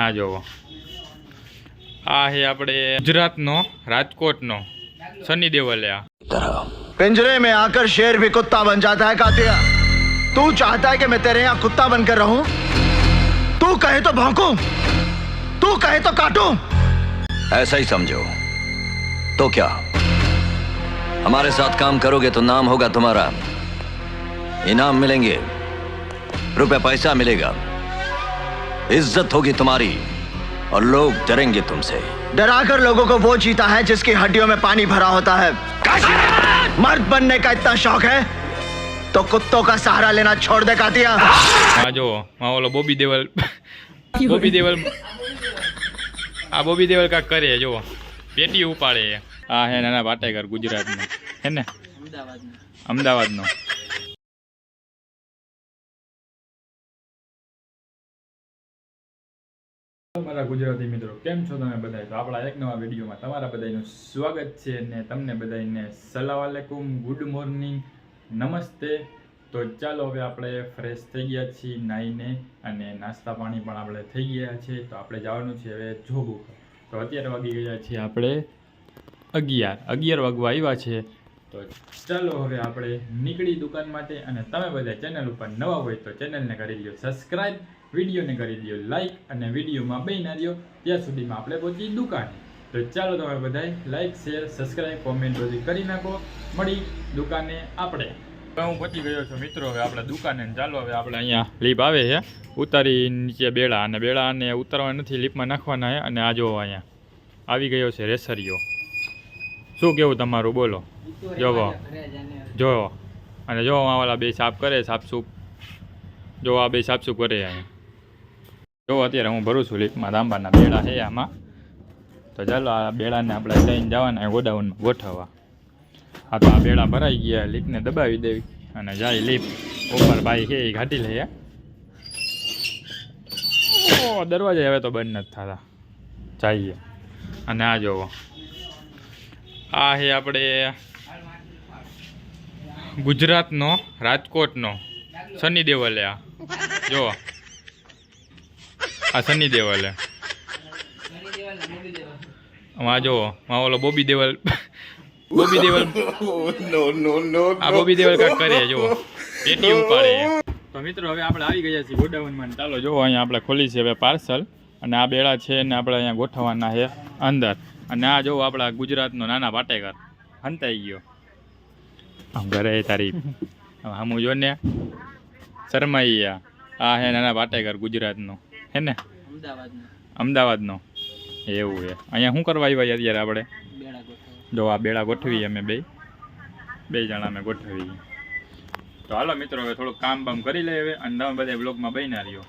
આ જોવો આ છે આપણે ગુજરાતનો રાજકોટનો સની દેવલે આ पिंजरे में आकर शेर भी कुत्ता बन जाता है कातिया तू चाहता है कि मैं तेरे यहाँ कुत्ता बनकर रहूं तू कहे तो भौंकूं तू कहे तो काटूं ऐसा ही समझो तो क्या हमारे साथ काम करोगे तो नाम होगा तुम्हारा इनाम मिलेंगे रुपए पैसा मिलेगा इज्जत होगी तुम्हारी और लोग डरेंगे तुमसे डरा कर लोगों को वो जीता है जिसकी हड्डियों में पानी भरा होता है मर्द बनने का इतना शौक है तो कुत्तों का सहारा लेना छोड़ दे कातिया આ જો આ ઓલો બોબી દેવલ બોબી દેવલ આ બોબી દેવલ કાંક કરે જો પેટી ઉપાડે આ હે નાના પાટેકર ગુજરાતનો હે ને અમદાવાદનો મારા ગુજરાતી મિત્રો, કેમ છો તમે બધા તો આપણા એક નવા વિડીયોમાં તમારા બધાનું સ્વાગત છે ને તમને બધાને સલામ આલેકુમ, ગુડ મોર્નિંગ, નમસ્તે. તો ચાલો હવે આપણે ફ્રેશ થઈ ગયા છીએ નાહીને અને નાસ્તા પાણી પણ આપણે થઈ ગયા છે. તો આપણે જવાનું છે હવે જોબ તો અત્યારે વાગી ગયા છીએ આપણે અગિયાર. અગિયાર વાગવા આવ્યા છે. તો ચાલો હવે આપણે નીકળી દુકાન માટે અને તમે બધા ચેનલ ઉપર નવા હોય તો ચેનલને કરી લ્યો સબસ્ક્રાઇબ વિડીયોને કરી દો લાઈક અને વિડીયોમાં બે ના દો ત્યાં સુધીમાં આપણે પહોંચી દુકાને. તો ચાલો તમે બધાય લાઈક શેર સબસ્ક્રાઇબ કોમેન્ટ બધી કરી નાખો. મળી દુકાને આપણે. હું પહોંચી ગયો છું મિત્રો, હવે આપણે દુકાને ચાલો, હવે આપણે અહીંયા લીપ આવે છે. ઉતારી નીચે બેડા, અને બેડાને ઉતારવા નથી, લીપમાં નાખવાના છે. અને આ જો અહીંયા આવી ગયો છે રેસરિયો. શું કેવું તમારું? બોલો. જોવો. જોવો. અને જો વાળા બે સાફ કરે સાફસૂફ જો આ બે સાફસૂફ કરે અહીંયા? જો અત્યારે હું ભરું છું લીપમાં તાંબાના બેડા છે આમાં. તો ચાલો આ બેડાને આપણે લઈને જવાના ગોડાઉનમાં ગોઠવવા. આ તો આ બેડા ભરાઈ ગયા લીપને દબાવી દેવી. અને જાય લીફ ઉપર ભાઈ છે એ ઘાટી લઈએ દરવાજા હવે તો બંધ નથી થતા. જઈએ. અને આ જોવો. આ છે આપણે ગુજરાતનો રાજકોટનો સની દેવલે આ. જો આ સની દેવલે. આમાં જો માં ઓલો બોબી દેવલ બોબી દેવલ આ બોબી દેવલ કાંક કરે જો પેટી ઉપાડે. તો મિત્રો હવે આપણે આવી ગયા છીએ ગોડાઉનમાં ચાલો જો અહીંયા આપણે ખોલી છે હવે પાર્સલ. અને આ બેડા છે ને આપણે અહીંયા ગોઠવવાના છે અંદર. અને આ જોવો આપણા ગુજરાતનો નાના પાટેકર હંતાઈ ગયો. આમ ઘરે તારી આમ જો ને. શરમાઈ આ હે નાના પાટેકર ગુજરાતનો. હે ને? અમદાવાદનો. એવું છે. અહીંયા શું કરવા આવ્યા અત્યારે આપણે? જો આ બેડા ગોઠવી અમે બે. બે જણા અમે ગોઠવી તો હાલો મિત્રો, હવે થોડુંક કામ બામ કરી લઈએ હવે અને તમે બધા બ્લોગમાં બન્યા રહ્યો.